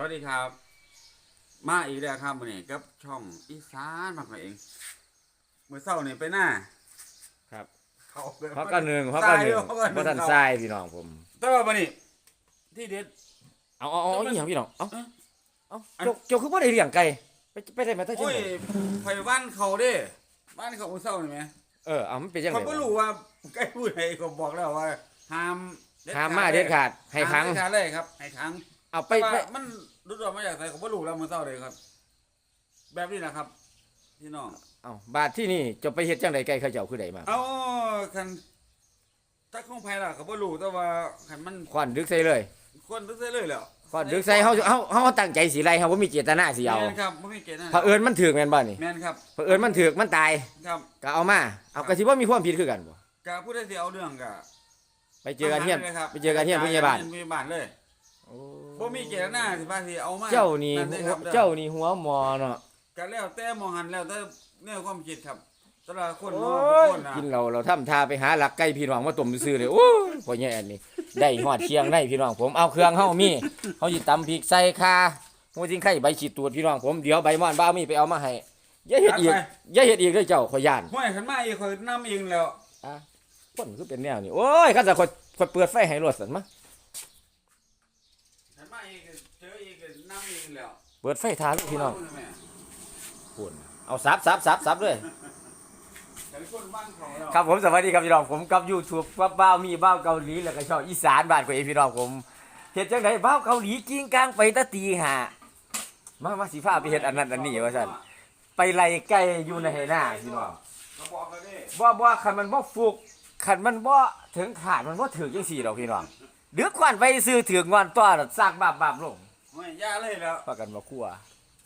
สวัสดีครับ มาอีกแล้วครับวันนี้กับช่องอีสานมากเองเมื่อเช้านี่ไปหน้าครับเขาพักกันหนึ่งพักกันหนึ่งทรายบ่ทันเขาทรายพี่น้องผม แต่ว่าวันนี้ที่เด็ดเอาเอาเอาอีหยังพี่น้องเอาเอ๊ะเอาอันเจ้าเจ้าคือบ่ได้เลี้ยงไก่ไปไปได้มาแต่จังโอ้ยได๋ไฟบ้านเขาเด้บ้านเขาเมื่อเช้านี่ไหมเออเอามันเป็นจังได๋เขาไม่รู้ว่าใกล้พูดให้เขาบอกแล้วว่าห้ามห้ามมาเด็ดขาดให้ครั้งห้ามเด็ดขาดเลยครับให้ครั้ง เอาไปแต่ไป ว่ามันรุดออกมาจากใส่เขาไม่รู้แล้วเมื่อเช้าเลยครับ แบบนี้นะครับ พี่น้อง เอาบาดที่นี่เจะไปเฮ็ดจังไดไก่เขาเจ้าคือใดมาเอาคันถ้าของไผ่ล่ะเขาบ่รู้แต่ว่าคันมันควันดึกใส่เลยควรตึกใส่เลยแล้วควันดึกใส่เฮาเฮาเฮาตั้งใจสิไล่เฮาบ่มีเจตนาสิเอาแม่นครับบ่มีเกณฑ์นะเผอิญมันถึกแม่นบ่นี่แม่นครับเผอิญมันถึกมันตายครับก็เอามาเอาก็สิบ่มีความผิดคือกันบ่กะผู้ใดสิเอาเรื่องกะไปเจอกันเฮียนมาหาลครับไปเจอกันเฮียนผู้ใหญ่บ้านเฮียผู้ใหญ่บ้านเลย บ่มีเกณฑ์หน้าสิว่าสิเอามาเจ้านี่ด้ครับเจ้านี่หัวหมอเนาะก็แล้วแต่มองหันแล้วแต่แนวความคิดครับแต่ละคนโอ้เนาะยคนน่ะกินเราเราทำทาไปหาหลักไก่พี่น้องมาต้มซื้อเลยโอ้ยพ่อใหญ่อันนี้ได้หอดเคียงได้พี่น้องผมเอาเครื่องเฮามีเฮาสิตำพริกใส่ข่าหัวจิงไข่ใบฉีดตูดพี่น้องผมเดี๋ยวใบม่อนบ้ามีไปเอามาให้อย่าเฮ็ดอีกอย่าเฮ็ดอีกเด้อเจ้าข่อยย่านห้วยขันมาอีกข่อยนำเองแล้วอะคนคือเป็นแนวนี้โอ้ยคันจะข่อยข่อยเปิดไฟให้รถสั่นมา ขันมาอีกก็เจออีกก็นำเองแล้ว เปิดไฟทาลูกพี่น้องแม่พูนเอาซับซับซับซับเลยแต่คนบ้านเขาแล้วครับผมสวัสดีครับพี่น้องผมกับ YouTube ว่าบ้าวมีบ้าวเกาหลีแล้วก็ชอบอีสานบ้านของเองพี่น้องผมเฮ็ดจังไดบ้าวเกาหลีกิ้งกลางไปแตะตีหามามาสิพาไปเฮ็ดอันนั้นอันนี้ว่าซั่นไปไล่ไก่อยู่ในไหหน้าพี่น้องก็บอกกันดิบ่บ่คันมันบ่ฟุกคันมันบ่ถึงขาดมันบ่ถึงจังซี่ดอกพี่น้องดึกควันไปซื้อถึงงอนตัวน่ะซากบาบบาบลง ห้วยย่าเลยแล้วพากันมาคั่ว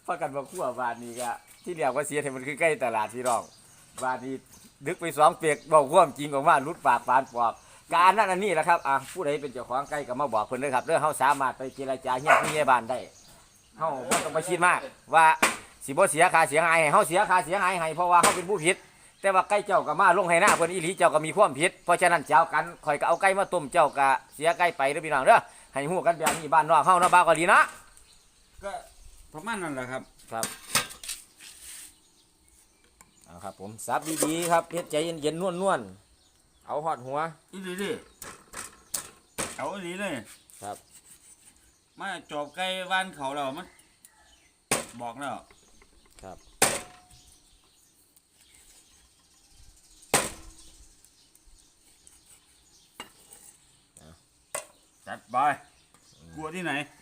พากันมาคั่วบ้านนี้ก็ที่เรียกว่าเสียให้มันคือใกล้ตลาดพี่น้องบ้านนี้ดึกไปสองเปียกบอกความจริงขออกมาลุดปากปานปอกการนั้นอันนี้แหละครับอะผู้ใดเป็นเจ้าของไก่ก็มาบอกเพิ่นเลยครับเด้องเฮาสามารถไปเจรจาเฮียผู้ใหญ่บ้านได้เฮาบ่ต้องไปคิดมาก ว่าสิบ่เสียค่าเสียหายให้เฮาเสียค่าเสียหายให้เพราะว่าเฮาเป็นผู้ผิด แต่ว่าไก่เจ้าก็มาลงให้หน้าเพิ่นอีหลีเจ้าก็มีความผิด เพราะฉะนั้นเจ้ากันข่อยก็เอาไก่มาต้มเจ้าก็เสียไก่ไปเด้อพี่น้องเด้อให้ฮู้กันแบบนี้บ้านนอกเฮาเนาะบ้าวกาหลีเนาะ ก็ประมาณนั้นแหละครับ ครับเอาครับผมซับดีๆครับเฮ็ดใจเย็นๆนวลๆเอาหอดหัวอีหลีดิเอาอีหลีเลยครับ มาจอบไก่บ้านเขาแล้วมันบอกแล้วครับจัดไปกลัวที่ไหนเอา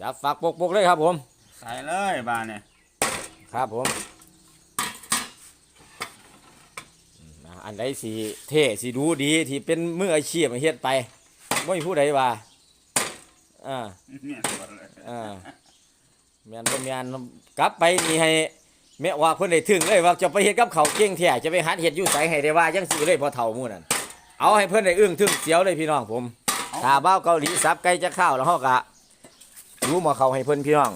จับฝากปกๆเลยครับผม ใส่เลยบ้านเนี่ยครับผมอืมอะอันใดสีเท่สีดูดีที่เป็นมืออาชีพเฮ็ดไปไม่มีผู้ใดว่าอ่า เนี่ยตัวเลยอ่าแม่นบ่แม่นกลับไปนี่ให้แม่ว่าเพิ่นได้ถึงเลยว่าจะไปเฮ็ดกับเขาวเก่งแท้จะไปหัดเฮ็ดอยู่ไสให้ได้ว่าจังซี่เลยบ่เฒ่าหมู่นั่นเอาให้เพิ่นได้อึ้งถึงเสียวเลยพี่น้องผมถ้าบ้าวเกาหลีสับไก่จะข้าวแล้วเฮาก็ รู้มาเขาให้เพิ่นพี่น้อง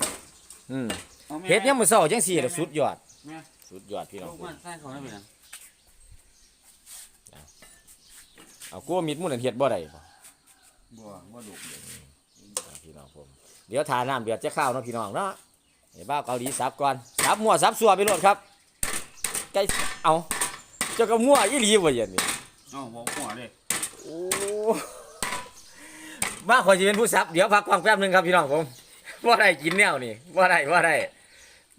อืมอาแม่เฮ็ดยามมื้อเช้าจังซี่ล่ะสุดยอดแม่สุดยอดพี่น้องลูกผมมันใส่เขาได้ไหมนะเอากลัวมิดหมู่นั่นเฮ็ดบ่ได้บ่บัวบัวดุเลยพี่น้องผม เดี๋ยวทาน้ำเดือดจะข้าวเนาะพี่น้องเนาะไอ้บ้าวเกาหลีสับก่อนสับมั่วสับสัวไปโลดครับไก่เอาเจ้าก็มั่วอีหลีบ่ยันนี่เอ้าบอกหัวเลยโอ้มาขอจะเป็นผู้สับเดี๋ยวพักฟังแป๊บหนึงครับพี่น้องผม ว่าได้กินแนวนี่ว่าได้ว่าได้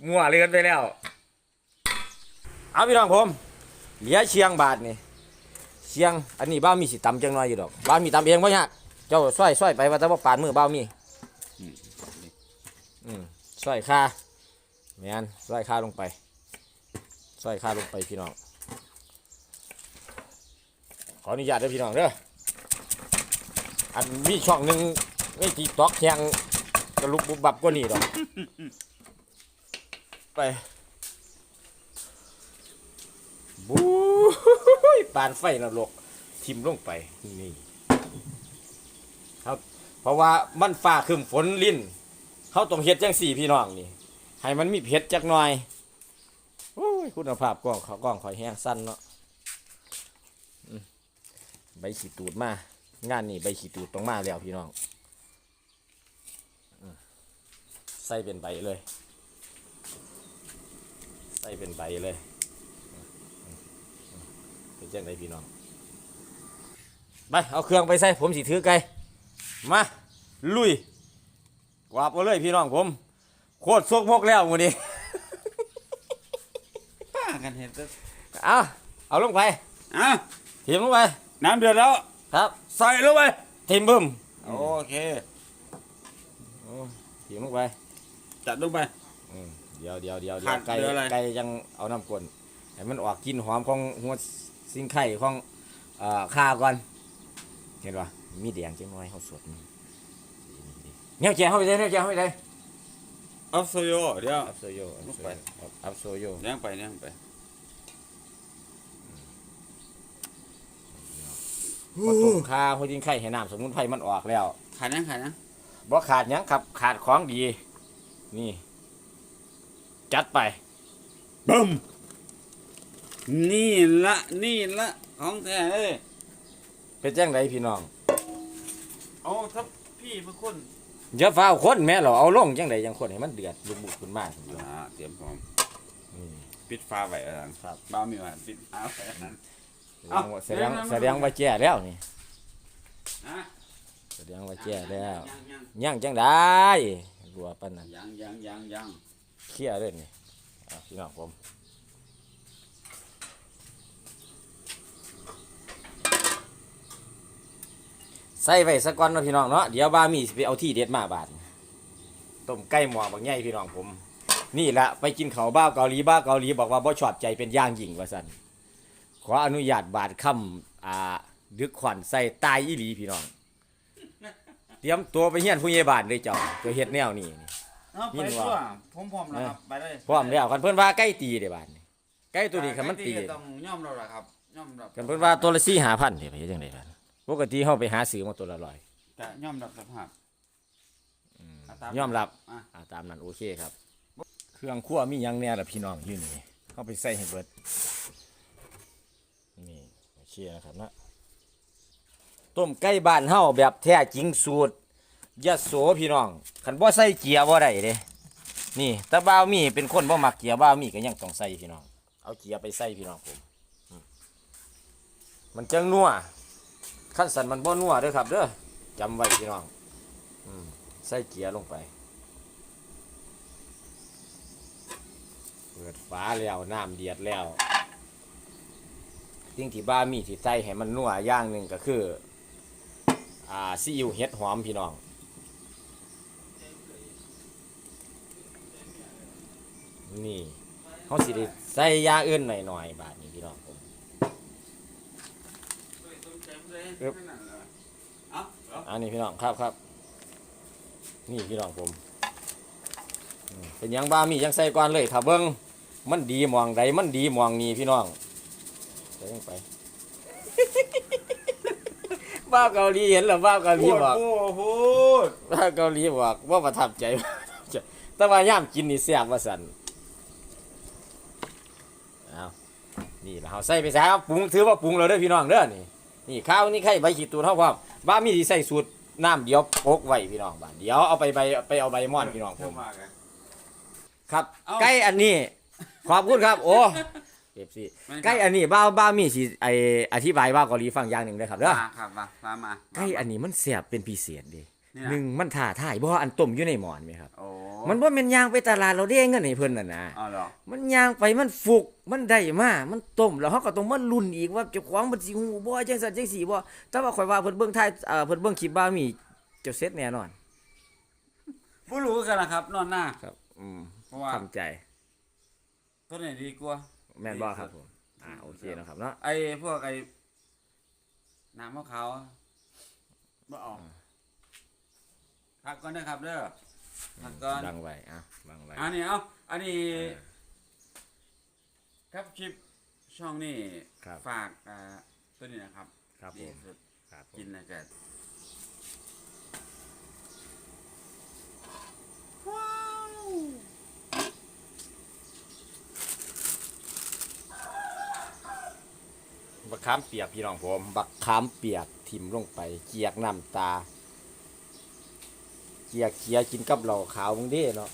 มั่วเลือนไปแล้ว เอาพี่น้องผม เหลือเชียงบาทนี่ เชียง อันนี้บ้ามีสิตำจังน้อยอยู่ดอก บ้ามีตำเองบ่ยากเจ้าซอยซอยไปว่าแต่ว่าปานมือบ้ามีอืมซอยค่าแมนซอยค่าลงไปซอยค่าลงไปพี่น้อง ขออนุญาตเด้อพี่น้องเด้อ อันมีช่องหนึ่งไม่ตีตอกแข่ง กระลุกบุบบับกว่านี่ดอก ไปบู๊ยปานไฟนรกทิมลงไปนี่ครับ เพราะว่ามันฟ้าครึมฝนลิ้นเขาต้องเฮ็ดจังสี่พี่น้องนี่ ให้มันมีเผ็ดจักหน่อยโอ้ยคุณภาพกล้องเขากล้องคอยแห้งสั้นเนาะอืมใบขีดตูดมา งานนี่ใบขีดตูดต้องมาแล้วพี่น้องอืม ส่เป็นใบเลย ใส่เป็นใบเลย เป็นจังไดพี่น้อง ไป เอาเครื่องไปใส่ผมสิถือไก่มา ลุยกวาดมาเลยพี่น้องผม โคตรซกมกแล้ววันนี้ป้ากันเห็นแต่เอาเอาลงไปอะถิ่มลงไป น้ำเดือดแล้ว ครับ ใส่ลงไปถิ่มบึ้มโอเคถิ่มลงไป จัดลงไป อืมเดี๋ยวเดี๋ยวเดี๋ยวเดี๋ยขาดวไก่เหลืออะไร ไก่ยังเอาน้ำกลนให้มันออกกลินหอมของหัวซิงไข่ของเอ่อข้าก่อนเห็นปะมีแดงจังน้อยเขาสดนี่เนี่ยแกเข้าไปเลยเนี่ยแกเข้าไปเลยเอาโซโยเดี๋ยว อัพโซโยลงไปอัพโซโยเลี้ยงไปเลี้ยงไปพอต้มข้าหัวซิงไข่ให้น้ำสมุนไพรมันออกแล้ว ขาดยังขาดยังบ่ขาดหยังครับขาดของดี นี่ จัดไปบึ้มนี่ละนี่ละของแท้เลยเป็นจังไดพี่น้องเอาถ้าพี่เป็นคนอย่าฟ้าวคนแม่เราเอาลงจังไดจังคนให้มันเดือดบุกๆขึ้นมาอ่าเตรียมพร้อมนี่ปิดฟ้าไว้แล้วกันครับบ้ามีว่าปิดฟ้าไว้แล้วนั้นแสดงว่าเอ้าแสดงแสดงว่าแจ้แล้วนี่อะแสดงว่าแจ้แล้วยังยังย่างจังได้ รัวปานนั้นยังยังยังยังเคลียร์เลยนี่อะพี่น้องผมใส่ไว้สักก่อนเนาะพี่น้องเนาะเดี๋ยวบ้ามีสิไปเอาที่เด็ดมาบาดต้มไก่หมอบางใหญ่พี่น้องผม นี่ละไปกินเขาวบ้าวเกาหลีบ้าวเกาหลีบอกว่าบ่ชอบใจเป็นอย่างยิ่งว่าซั่นขออนุญาตบาดคำอ่าดึกขวัญใส่ตายอีหลีพี่น้อง เตรียมตัวไปเฮียนผู้ใหญ่บ้านเลยเจ้าเจ้าเฮ็ดแนวนี้นี่ เอาไปยินตัวว่า ผมพร้อมแล้วครับไปเลยพร้อมแล้วคันเพิ่นว่าใกล้ตีเด้บาดนี้ใกล้ตัวนี้คันมันตีก็ต้องย่อมเราละครับย่อมรับคันเพิ่นว่าตัวละ4 5,000เด้ไปเฮ็ดจังได๋บาดปกติเฮาไปหาซื้อมาตัวละร้อยจะย่อมรับสภาพะตายอมรับอะ อ่าตามนั้นโอเคครับ เครื่องครัวมีหยังแหน่ล่ะพี่น้องอยู่นี่เฮาไปใส่ให้เบิดนี่โอเคนะครับนะ ต้มไก่บ้านเฮาแบบแท้จริงสูตรยะโสพี่น้องคันบ่ใส่เกียร์บ่ได้เด้นี่ต่บ่าวมีเป็นคนบ่มักเกียร์บ่าวมีก็ยังต้องใส่พี่น้อง เอาเกียร์ไปใส่พี่น้องผมมันจังนัวขั้นสันมันบ่นัวเด้อครับเด้อจำไว้พี่น้องอใส่เกียร์ลงไปเปิดฝาแล้วน้ำเดือดแล้วสิ่งที่บ้ามีที่ใส่ให้มันนัวอย่างหนึ่งก็คือ อ่าซีอิ๊วเห็ดหอมพี่น้องนี่เขาสิได้ใส่ยาอื่นหน่อยๆบาทนี้พี่น้องผมอันนี้พี่น้องครับครับนี่พี่น้องผมเป็นยังบ้ามียังใส่ก่อนเลยถ้าเบิ้งมันดีหมองใดมันดีหมองนี้พี่น้องใส่ลงไป บ้าวเกาหลีเห็นหรือบ้าวเกาหลีบอกโอ้โหบ้าวเกาหลีบอกว่าประทับใจแต่ว่าย่ามกินนี่แซ่บว่าสันเอานี่เราใส่ไปซะครับปรุงถือว่าปรุงเราเด้อพี่น้องเด้อนี่นี่ข้าวนี่ไข่ใบขีดตูนเท่าพร้อมบ้ามีที่ใส่สูตรน้ำเดียวโปกไว้พี่น้องบ้านเดี๋ยวเอาไปใบไปเอาใบม่อนพี่น้องผมมากเลยครับ เอาใกล้อันนี้ ขอบคุณครับ โอ้ เอฟซีใกล้อันนี้บ้าวบ้าวมีสิไออธิบายบ้าวเกาหลีฟังอย่างหนึ่งได้อครับเด้อมาครับมามามาใกล้อันนี้มันแสบเป็นพิเศษเดินี่นะหนึ่งมันถ่าท่ายบ่อันต้มอยู่ในหมอนไหมครับ โอ้มันบ่แม่นย่างไปตลาดเราได้เงินให้เพิ่นน่ะนะเอาเหรอมันย่างไปมันฟุกมันได้มามันต้มแล้วเฮาก็ต้องมาลุ้นอีกว่าเจ้าของมันสิฮู้บ่จังซั่นจังซี่บ่แต่ว่าข่อยว่าเพิ่นเบิ่งถ่ายเอ่อเพิ่นเบิ่งคลิปบ้ามีเจ้าเสร็จแน่นอน ผู้รู้กันนะครับ นอนหน้าครับ อืมเพราะว่าทำใจ ตัวไหนดีกว่า แม่นบ่ครับผม อ่าโอเคนะครับเนาะไอ้พวกไอ้น้ำมะขาวบ่ออกพักก่อนนะครับเด้อพักก่อนบังไว้อะบังไว้อันนี้เอาอันนี้ครับคลิปช่องนี้ครับฝากอ่าตัวนี้นะครับ ครับผดีมสุดครับผมกินนะแกว้าว บัก ขามเปียกพี่น้องผม บักขามเปียกทิ่มลงไปเจียกน้ำตา เกียเกียกินกับเหล้าขาวมึงเด้เนาะ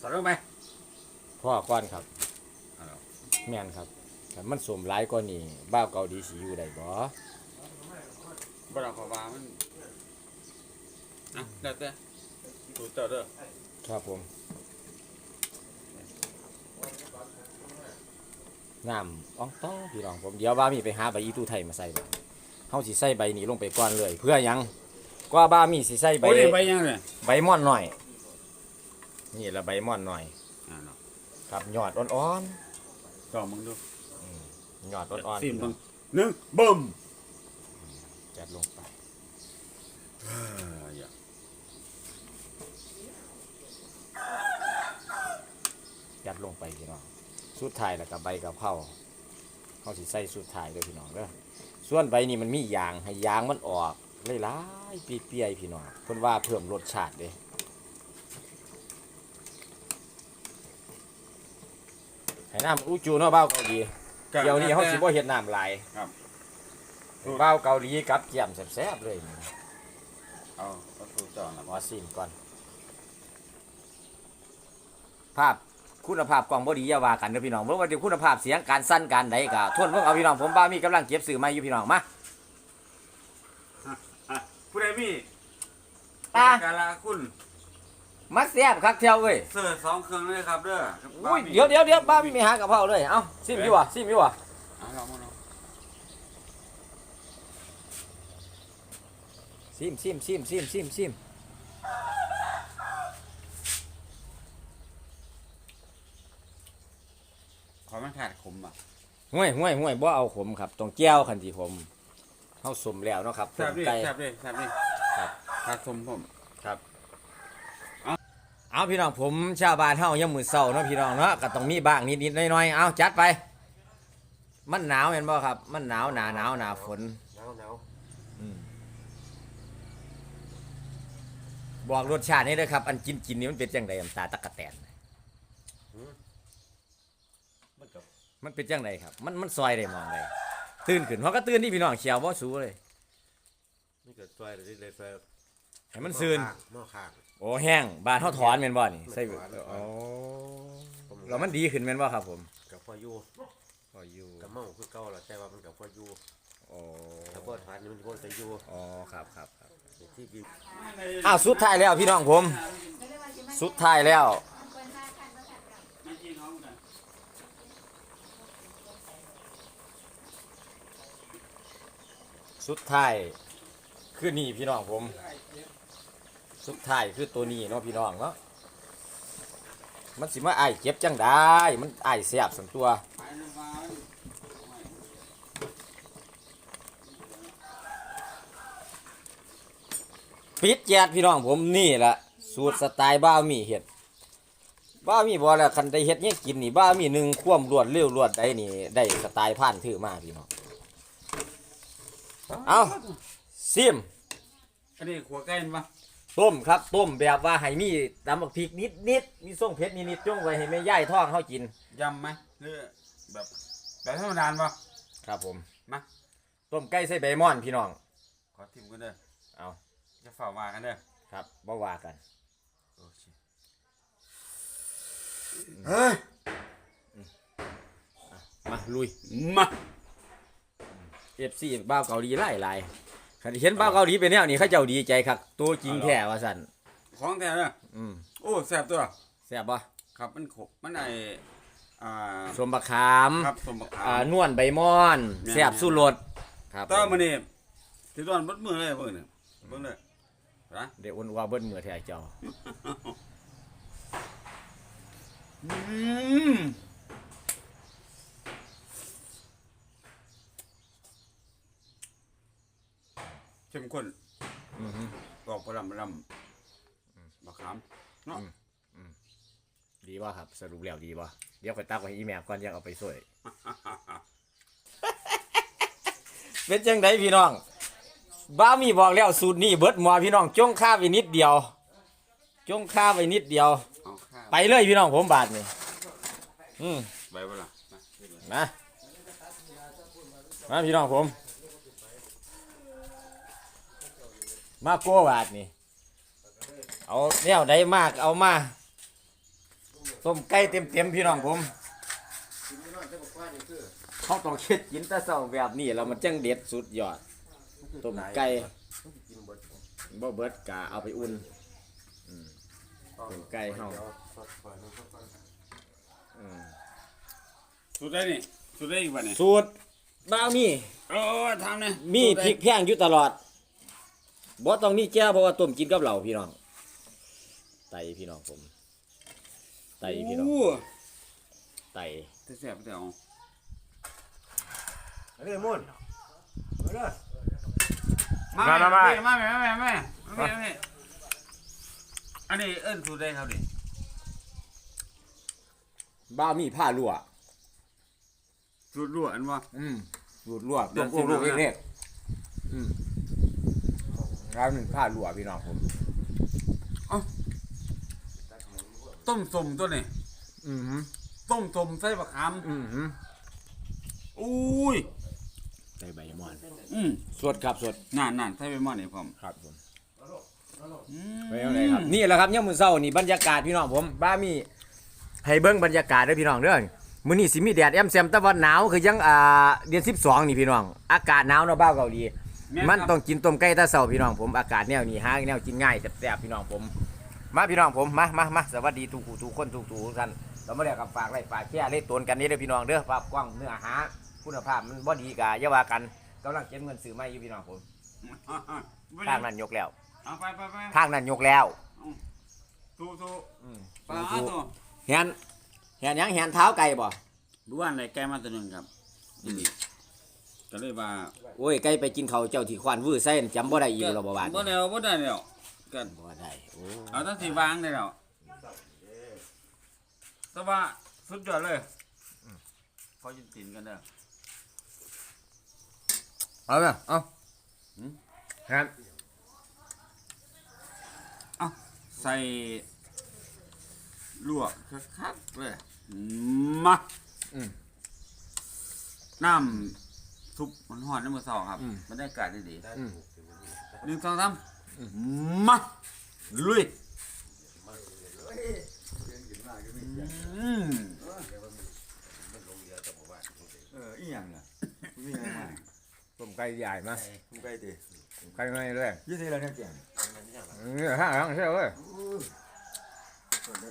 สอนรู้ไหมพ่อก้อนครับเอาล่ะแม่นครับแต่มันสมหลายกว่านี้บ้าวเกาดีสิอยู่ได้บ่บ่เราขอว่ามันอะเด้อเด้อดูเจ้าเด้อครับผม น้ำอ่องต้องพี่น้องผมเดี๋ยวบ้ามีไปหาใบอีตู้ไทยมาใส่บ่เฮาสิใส่ใบนี้ลงไปก่อนเลย เพื่อหยังกว่าบ้ามีสิใส่ใบโอ้ยไปยังเลยใบม่อนหน่อย นี่ละใบม่อนหน่อยอ่าเนาะครับยอดอ่อนลองมึงดูๆยอดอ่อนๆซิมพี่น้มึองงหนึ่งบึ้มจัดลงไปเอออย่ายัดลงไปพี่น้อง สุดท้ายแล้วก็ใบกะเพราเขาสิใส่สุดท้ายเลยพี่น้องเด้อส่วนใบนี้มันมียางให้ยางมันออกหลายๆเปรี้ยๆพี่น้องเพิ่นว่าเพิ่มรสชาติเด้ให้น้ำอุจูเนาะเบ้าเกาหลีเดี๋ยวนี้เขาสิบ่เฮ็ดน้ำหลายครับเบ้าเกาหลีกับเกี๊ยมแซ่บๆเลยนี่เอาเอาถูกต้องนะขอซิมก่อน ภาพ คุณภาพกล้องบ่ดีอย่าว่ากันเด้อพี่น้องบ่ว่าจะคุณภาพเสียงการสั้นการใดก็ทวนเพิ่งเอาพี่น้องผมบ้ามีกำลังเก็บสื่อมาอยู่พี่น้องมาผู้ใดมีตาการลาคุณมาแซ่บคักเที่ยวเว้ยเสิร์ฟสองเครื่องเลยครับเด้ออุ้ยเดี๋ยวเดี๋ยวเดี๋ยวบ้ามีไม่หากะเพราเลยเอ้าซิมอยู่วะซิมอยู่วะเอาลองมาลองซิมซิมซิมซิมซิมซิม ขอมันขาดขมอะ ห่วยห่วยห่วยบ่เอาขมครับต้องแก้วคันที่ผมเฮาสมแล้วเนาะครับแซ่บดิไก่ แซ่บดิแซ่บดิครับ ขาดสมผมเอาพี่น้องผมชาวบ้านเฮายังมือเศร้าเนาะพี่น้องเนาะก็ต้องมีบ้างนิดๆหน่อยๆเอาจัดไป มันหนาวเห็นบ่ครับ มันหนาวหนาหนาวหนาฝน หนาวหนาวอืมบอกรสชาตินี่เด้อครับ อันกินกินนี่มันเป็นจังไดอันตาตะกะแตน มันกับมันเป็นจังไดครับ มันมันซอยได้มองได้ตื่นขึ้นเพราะก็ตื่นที่พี่น้องเขียวบ่สูเลยนี่เกิดซอยหรือเลยซอยให้มันซื่นหม้อข้างโอ้แห้งบานเฮาถอนแม่นบ่นี่ใส่มันถอนโอ้แล้วมันดีขึ้นแม่นบ่ครับ ผมกับพ่ออยู่พออยู่กับเมาคือเก่าแล้วแต่ว่ามันกับพ่ออยู่โอ้แต่พ่อทานนี่มันพ่อจะอยู่อ๋อครับครับครับที่บีอ้าวสุดท้ายแล้วพี่น้องผม สุดท้ายแล้ว สุดท้ายคือนี่พี่น้องผม สุดท้ายคือตัวนี้เนาะพี่น้องเนาะมันสิมาไอายเจ็บจังได้ มันไอายแสบสันตัวปิดแจดพี่น้องผมนี่แหละสูตรสไตล์บ้ามีเห็ดบ้ามีบ่แล้วคันได้เฮ็ดเนี่ยกินนี่บ้ามีหนึ่งควมรวดเร็วรวดได้นี่ได้สไตล์ผ่านถือมาพี่น้อง เอาซิมอันนี้ขัวไก่ปะต้มครับต้มแบบว่าให้มีตำบักพริกนิดนิดๆมีส่งเผ็ดนิดนิดๆจ้งไว้ให้แม่ย่ายท้องเขากินยำไหมหรือแบบแบบธรรมดาปะครับผมมาต้มไก่ใส่ใบม่อนพี่น้องขอทิมกันเด้อเอาจะฝ่ามากันเด้อครับบ่ว่ากันโอเคเฮ้ยมาลุยมา เอฟซีบ้าวเกาหลีไล่ไล่คันเห็นบ้าวเกาหลีเป็นแนวนี้เขาเจ้าดีใจครับตัวจริงแท้ว่าสั่นของแท้เด้ออืมโอ้แซ่บตัวแซ่บบ่ครับมันขบมันไออ่าสมบักขามครับสมบักอ่าขาม นวลใบมอนแม่น แซ่บสู้รสครับต่อมานี่ที่ตอนบดมือเลยเบิ่งเนี่ยเบิ่งเลยนะเดี๋ยวอ้วนว่าเบิ้ลมือแท้เจ้าอืม เข้มข้นอือฮึบอกประลำประลำมะขามเนาะดีบ่ครับ สรุปแล้วดีบ่เดี๋ยวไปตักไว้อีแมลก่อนยังเอาไปสวย เป็นจังไดพี่น้อง บ้ามีบอกแล้วสูตรนี้เบิดหมอพี่น้องจงค่าไว้นิดเดียวจงค่าไว้นิดเดียว เอาข้าวไปเลยพี่น้องผมบาทนี่อืมใบเวลามามา มาพี่น้องผม มาโกบาดนี่ เอาแนวใดมากเอามาต้มไก่เต็มๆพี่น้องผมกินไม่นอนจะบอกว่านี่คือเขาต้องเช็ดกินแต่เช้าแบบนี้แล้วมันจังเด็ดสุดยอดต้มไก่กินเบิดบ่เบิดกะเอาไปอุ่นต้มไก่เฮาอืมสุดได้นี่สุดได้อีกวันนี่สูตรบ้าวมีโอ้ทำเนี่ยมีพริกแพงอยู่ตลอด บ่ต้องมีแก้วเพราะว่าต้มกินกับเหล่าพี่น้องไตพี่น้องผมไตพี่น้องโอ้ไตแซ่บแต่เอาเรื่องมุ่นเอาเด้อมามามามามาแม่มาแม่มาแม่มาแม่มาแม่อันนี้เอิ้นสุดได้ครับดิบ้าวมีผ้ารั่วสุดรั่วอันว่าอืมหลุดรั่วเดี๋ต้ยวมโอ้ลูกสิมาเล็กๆอืม ร้านหนึ่งผ้ารั่วพี่น้องผมต้มสมตัวนี้อืมฮึต้มสมใส่บะขามอืมฮึอุ้ยใส่ใบมอนอืมสดครับสดนั่นนั่นใส่ไปหม้อนี่พร้อมครับผมอืมไปเอาไหนครับนี่แหละครับย่ามมื้อเช้านี่บรรยากาศพี่น้องผมบ้ามีให้เบิ่งบรรยากาศเด้อพี่น้องเด้อมื้อนี้สิมีแดดแอมแซมแต่ว่าหนาวคือยังอ่าเดือน12นี่พี่น้อง อากาศหนาวเนาะบ้าวเกาหลีแม่มันครับต้องกินต้มไก่แตาเช้าพี่น้องผมอากาศแนวนี้หาแนวกินง่ายแซ่บๆพี่น้องผม มาพี่น้องผมมามามาสวัสดีทุกผู้ทุกคนทุกทุกท่านเราไม่ได้กับฝากไล่ฝากแค่เล่ตนกันนี่เด้อพี่น้องเด้อภาพกว้างเนื้อหาคุณภาพมันบ่ดีกะอย่าว่ากันกำลังเก็บเงินซื้อไม้อยู่พี่น้องผมทางนั้นยกแล้วเอาไปไปไปทางนั้นยกแล้วสู้สู้อืมปลาตัวเห็นเห็นหยังเห็นเท้าไก่บ่ดูว่าไหนแกมาตัวหนึงครับนี่ ก็เลยว่าโอ้ยไก่ไปกินเขาวเจ้าที่ควานวื้อใส่จำบ่ได้อีกแล้วบ่บาดบ่ได้เอาบ่ได้แล้วกันบ่ได้โอ้เอาตั้งสีวางได้แล้วแต่ว่าสุดยอดเลยพอยินตินกันเด้อเอาเนี่ยเอาครับใส่ลวกคักๆเลยมาน้ำ ซุปมันหอนน้ำมือสองครับบรรยากาศดีๆอืมหนึ่งสองสามมาลุยอืมเอออีหยังล่ะมีอะไรมาต้มไก่ใหญ่มาคุณไก่ติไก่ไม่เลยยี่สิบแล้วเนี่ยเกี่ยงเออห้างห้างใช่เว้ย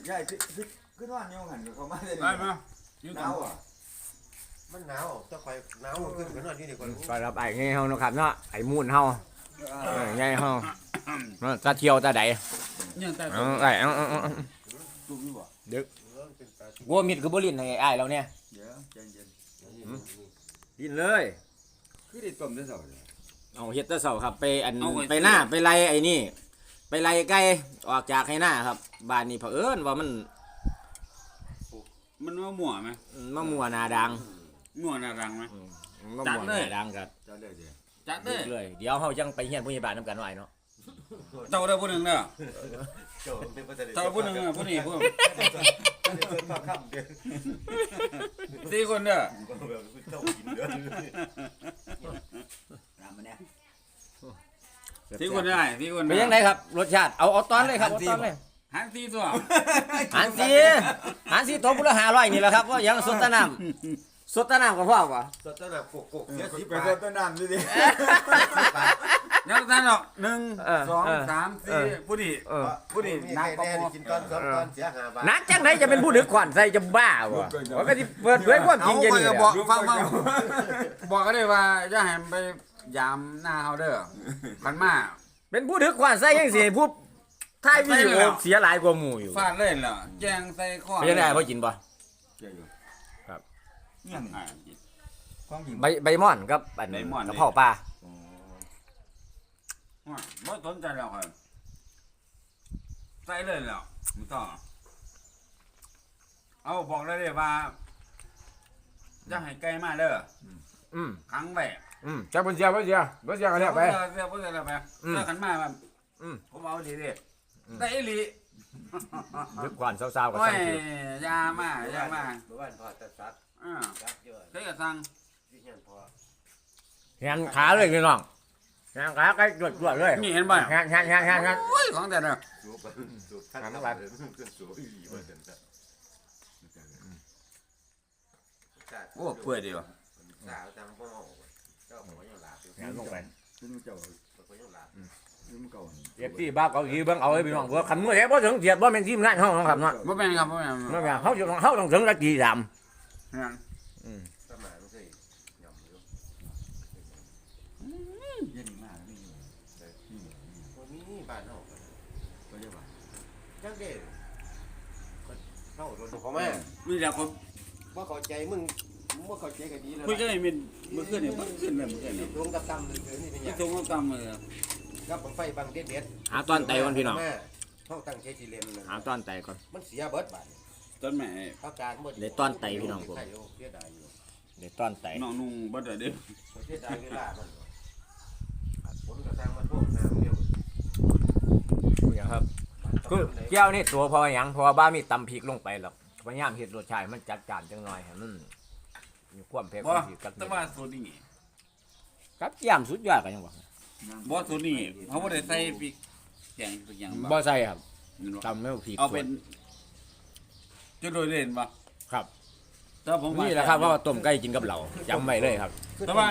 ยายพี่พี่ขึ้นว่านยังหันอยู่เขามาเลยไปมาอยู่หกันาวนอะ มันหนาวต้องไปหนาวขึ้นไปนอนที่นี่ก่อนก็รับไอ้ไงเฮาเนาะครับเนาะไอ้มูนเฮาเออไงเฮาเนาะตาเที่ยวตาใดยังแต่เอาไอ้เอาเอาเอาเอาตุกอยู่บ่วัวมิดคือบ่ลิ้นให้อ้ายเราเนี่ยเดี๋ยวใจเย็นลิ้นเลย คือได้ต้มได้สองเอาเฮ็ดแตะเช้าครับไปอันไปหน้าไปไล่ไอ้นี่ ไปไล่ไก่ออกจากให้หน้าครับบ้านนี้เผอิญว่ามันมันว่ามั่วไหม มะม่วหนาดัง มั่วน่ารังไหมมะจัดม่วหเลยนาดังครับจะได้เดียวจัดเด้อเลย เดี๋ยวเฮาจังไปเฮียนผู้ใหญ่บ้านนํกันว่าไอ้เนาะเจ้าได้ผู้หนึ่งเด้อเจ้าเป็นประเด็นเจ้าผู้หนึ่งอะผู้นี้ผู้ข้าวข้ามเดือนสี่คนเด้อเจ้ากินเดือนสี่คนได้สี่คนเป็นยังไงครับรสชาติเอาเอาตอนเลยครับเอาตอนเลยหันสี่ตัวหันสีหันสีตัวพุละ500นี่แหละครับว่ายังสดแตะน้ำ สดแตะน้ำก็พอว่ะสดตั้งแต่ปกปกเสียสิบไปบาต้ทนต้นน้ำดิดิยังท่านหรอกหนึ่งเออสองเออสามเอสี่อผู้นี้เออผู้นี้มีนักใครประแน่มงกินตอนสองตอนเสียห้าบาทนักจังไดจะเป็นผู้ดึกขวัญใส่จะบ้าวะว่าก็สิเปิดเผยความจเอาริงไปจะนี่ก็แหบอกละฟังฟังบอกก็ได้ว่าจะให้มันไปยามหน้าเฮาเด้อขันมาเป็นผู้ดึกขวัญใส่ยังสิผู้ถ่ายวิดีโอเสียหลายกว่าหมู่อยู่ฟาดเล่นเหรอแจงใส่ข้อเป็นยังไงบ่กินบ่ เจ้าอยู่อ่าความจริงใบใบม่อนกับอันใบม่อน กระเพราะปลาว่าบ่สนใจแล้วครับใส่เลยแล้วไม่ต้องเอาบอกเลยเลยว่าจะให้ไกลมาเด้ออืมขังไว้ อืมจักบ่เสียบ่เสียบ่เสียกันแล้วไป เสียบ่เสียแล้วไปอืมเสียขันมาแบบอืม ผมเอาดีดิอืมได้อีหลีดึกขวัญสาวๆก็โอ้ยสั่งคิวยามายามา เมื่อวานพอตัดซัด อ่าซัดเยอะใช้กระสังที่เฮียนพอแขนขาเลยพี่น้องงานขาใกล้จวดจวดเลยนี่เห็นบ่งานงานงานงานงานโอ้ยของแต่เนาะสูบสูบท่านน้ำน้ำลาลายยขึ้นสูบอีหลีว่าจังซั่นโอ้เปื่อยดีว่ะสาวจำบ่ออกเจ้าหัวยังหลาบอยู่งานลงไปซึ่งเจ้าหัวยังหลาบซึ่งเก่าเอฟซีบ้าเกาหลีเบิ่งเอาไว้พี่น้องว่าคันมือเฮ็ดบ่ถึงเสียดบ่แม่นทีมงานเฮาเนาะครับเนาะบ่แม่นครับบ่แม่นเมื่อไงเฮาจะเฮาต้องถึงละกี่สาม นั่นสมัยมันเคยยำอยู่เย็นมากนี่อยู่วันนี้บ้านเฮาก็จะว่าจังเด้เข้ารถเขามามีแต่คนบ่เข้าใจมึงมึงบ่เข้าใจก็ดีแล้วคุยกันนี่มันมื้อคืนนี่มื้อคืนแบบมื้อคืนนี่ลงตำๆเลยนี่เป็นหที่ยังตรงตามเลยครับกับบังไฟบางเด็ดหาตอนไตก่อนพี่น้องเฮาตั้งใจสิเล่นหาตอนไตก่อนมันเสียเบิดบาด ต้นแม่อาการหมดได้ต้อนไตพี่น้องผมใช่โเสียดายอยู่เดี๋ยวตอนไตน้องนุ่งบ่ได้เด้อเสียดายเวลามันผลกระทางมันพวกน้ำเร็วอย่างครับคือแก้วนี่ตัวเพอหยังเพราะว่าบ้ามีตำพริกลงไปหรอกพยายามเฮ็ดรสชาติมันจัดจ้านจังหน่อยให้มันมีความเผ็ดคบ่วามเผ็ดกับแต่ว่าสูตรนี้กับแก้มสุดยอดกันยังบ่บ่สูตรนี้เขาบ่ได้ใส่พริกแกงพริกหยังบ่ใส่ครับบ่ตำไม่พริกเอาเป็น จะโดยเด่นบ่ครับ แต่ผมว่านี่แหละครับว่าต้มไก่กินกับเหล้าจำไว้เลยครับ แต่ว่า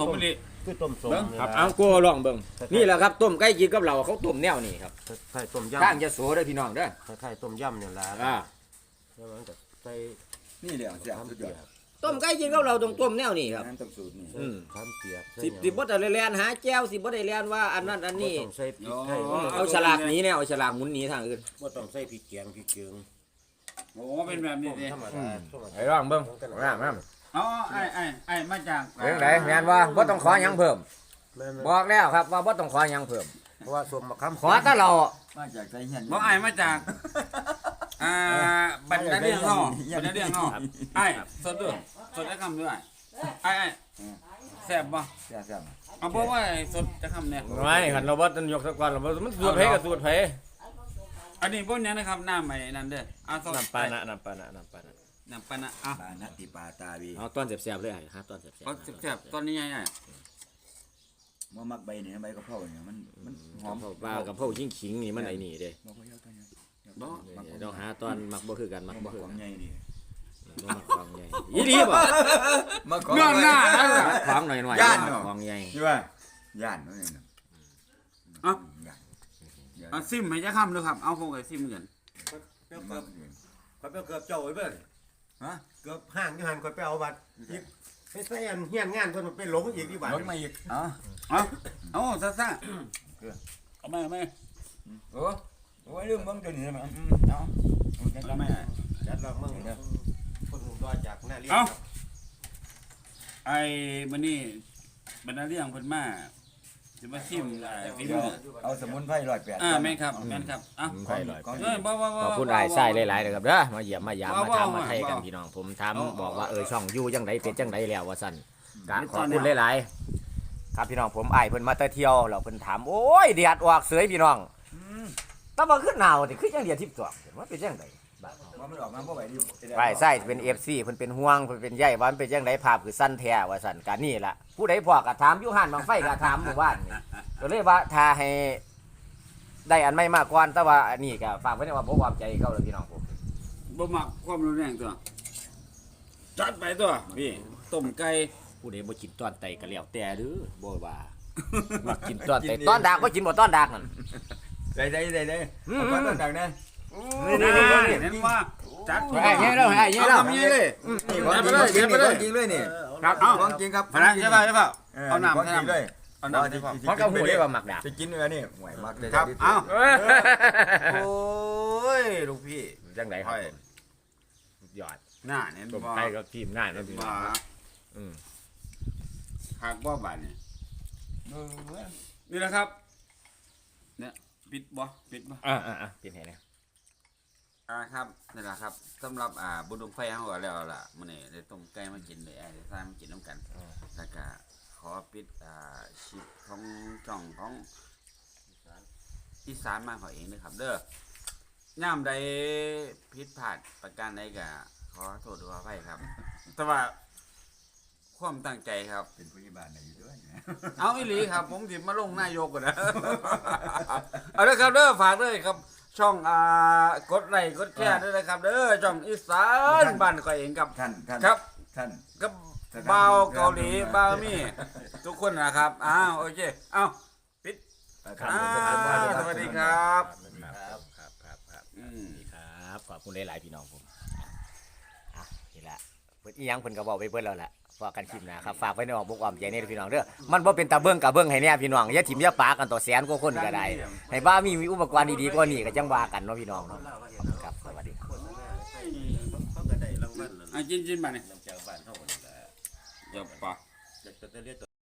ผมไม่ได้คือต้มส้มเบิ่ง ครับ เอากูลองเบิ่งนี่แหละครับต้มไก่กินกับเหล้าเขาต้มแนวนี้ครับใส่ต้มข้างยำจะโสเด้อพี่น้องเด้อคล้ายๆต้มยำเนี่ยล่ะอ่าแล้วมันก็ใส่นี่เดี๋ยวเสียสุดยอดต้มไก่กินกับเหล้าต้องต้มแนวนี้ครับนั่นต้องสูตรนี่ อืมข้ามเปียกสิสิบ่ได้แลนหาแก้วสิบ่ได้แลนว่าอันนั้นอันนี้ บ่ต้องใส่พริกไทยเอาฉลากหนี้แนวเอาฉลากหมุนหนีทางอื่น บ่ต้องใส่พริกแกงพริกเกลือง โอ้เป็นแบบนี้ดิธรรมดาธรรมไอ้ดาลองเบิ่งงามงามอ๋อไอ้ไอ้ไอ้มาจากเรื่องไหนแม่นว่าบ่ต้องขอหยังเพิ่ม แม่นบอกแล้วครับว่าบ่ต้องขอหยังเพิ่ม เพราะว่าส้มมะขามขอแต่เรามาจากใจเฮียนบ่ไอ้มาจากอ่าบรรดาเรื่องเฮาบรรดาเรื่องเฮาไอ้สดด้วยสดจะคำด้วยไอ้ไอ้แซ่บบ่เสียเสียเอาบ่ว่าสดจะคำเนี่ยไม่คันเราบ่ต้องยกสักก่อนเราบ่มันสูตรไผกับสูตรไผ อันนี้พวกนี้นะครับน้ำไอ้นั่นเด้อเอาสดน้ำปานะน้ำปานะน้ำปานะน้ำปานะเอาปานะติปาตาบีเอาต้นแซ่บๆเลยฮะต้นแซ่บเอาแซ่บๆตอนนี้ไงไอ้บ่มักใบนี่ใบกะเพราเนี่ยมันมันหหออมมปลากับเผาขิงขิงนี่มันไอ้นี่เด้บ่ค่อยเอาไปนะบ่ต้องหาตอนมักบ่คือกันมักบ่มักคือขอกังนใหญ่นี่บ่มักของใหญ่อีหลีบ่มักของเงื่อนหน้านั่นมัล่ะกของหน่อยๆย่านเนาะของใหญ่ใช่ป่ะย่านนั่นเองนะเอาย่านย่าน เอาซิมให้จะคำด้วยครับ เอาพวกไอ้ซิมกันเกือบเกือบข่อยไปเอาเกือบเจ้าไว้เบิ่งฮะเกือบห้างอยู่หันข่อยไปเอาบัตรอีกไปใส่อันเฮียนงานเพิ่นมันไปหลงอีกที่บัตรลงมาอีกอ๋อเอาเอาซะซะเอาไม่ไม่โอ้โอ้ยลืมเบิ่งตัวนี้มันอืมเอาเอาจังเอาไม่จัดลองมึงคนหนุ่มรอจากหน้าเรียนเอาไอ้มันนี่บรรดาเรื่องเพิ่นมา สิมาซิมไอ้ฝีเดี๋มืยวอเอาสมุนไพร108อ่าแม่นครับแม่นครับเอ้าใช่เลยของเอ้ยบ่บ่บ่ขอบคุณบ่อ้ายบ่ใส่หลายๆเลยครับเด้อมาเยี่ยมมายามว้าวมาถามว้าวมาไทยกันว้าวพี่น้องผมถามเอาบอกว่าเอาเออช่องอยู่จังไดเป็นจังไดแล้วว่าซั่นกะนี่ขตออบนคุณเนี่ยหลายๆครับพี่น้องผมอ้ายเพิ่นมาแต่เที่ยวแล้วเพิ่นถามโอ้ยแดดออกเสยพี่น้องแต่ว่าคือหนาวนี่คือจังเดียด12มันเป็นจังไดบ้านเฮา ว่ามันออกมาบ่ไหวดิไอ้ไส้เป็น FC เพิ่นเป็นห่วงเพิ่นเป็นใยว่ามันเป็นจังไดภาพคือสั้นแท้ว่าซั่นกันนี่ล่ะผู้ใดพอก็ถามอยู่ห้านบางไฟก็ถามหมู่บ้านนี่ก็เลยว่าถ้าให้ได้อันไม่มากกว่าแต่ว่าอันนี้ก็ฝากไว้ในว่าบ่วางใจเขาเลยพี่น้องผมบ่มักความรุนแรงตัวจัดไปตัวพี่ต้มไก่ผู้ใดบ่กินตอนไตก็แล้วแต่เด้อบ่ว่ามักกินตอนไตตอนดากบ่กินบ่ตอนดากนั่นได้ได้ได้ได้อืมเอาไปต่างๆนะ นี่นี่นี่เห็นว่าจัดไอ้เงี้ยแล้วไอ้เงี้ยแล้วอามีเลยนี่ของจริงเดี๋ยวไปเลยของจริงเลยนี่ครับเอาเอาของจริงครับพนักใช่ป่ะใช่ป่ะเออเอาน้ำของให้จริงน้ำเลยเอาน้ำให้พ่อเพราะก็ฮู้ได้ว่ามักดากจะกินเนื้อนี่ห่วยมักเลยครับที่เอาเอ้ยโอ้ยลูกพี่จังไดครับผมสุดยอดหน้าเนี่ยต้มบ่ไก่ก็ทีมงานนะพี่น้บ่องอืมหักบ่บาดนี่เออนี่แหละครับ เนี่ยปิดบ่ปิดบ่อ่าๆๆเป็นไงเนี่ย อ่าครับนี่แหละครับสำหรับอ่าบุญดวงไฟเฮาก็แล้วล่ะมื้อนี้ได้ต้มไก่มากินเลยไอ้ได้ซ่ามากินนํกันแล้วก็ขอปิดอ่าชิปของจ่องของอีสานมาขอเองนะครับ เด้อย่ามใดผิดพลาดประการใดก็ขอโทษขออภัยครับ แต่ว่า คความตั้งใจครับ เป็นผู้ใหญ่บ้านไหนอยู่ด้วยนะ เอาอีหลีครับ ผมสิมาลงนายกก่อนนะ เอาละครับเด้อฝากด้วยครับ ช่องอ่ากดไลค์กดแชร์ด้วยนะครับเด้อช่องอีสานบ้านข่อยเองกับ ท่านท่านครับ ท่าน กับบ่าวเกาหลีบ่าวมี่ ทุกคนนะครับอ้าวโอเคอ้าวปิด ครับอ่าผมสวัสดีครับ ครับครับครับครับ อืมครับ ขอบคุณหลาย ๆ พี่น้องผมอะนี่แหละเพิ่นอีหยังเพิ่นก็บอกไปเพิ่นแล้วแหละ ฝากกันคลิปหนะครับฝากไว้ในอ้อมอกอ้อมใจนี่พี่น้องเด้อมันบ่เป็นตาเบิ้งกะเบิ้งให้แน่พี่น้องอย่าถิ่มอย่าปากันต่อแสนกว่าคนก็ได้ให้บ้ามีมีอุปกรณ์ดีๆกว่านี้ก็จังว่ากันเนาะพี่น้องเนาะครับสวัสดีครับเขาก็ได้รางวัลแล้วอะจินจินมาเนี่ยจากบ้านเขาคนละเดี๋ยวปะจะจะเรียก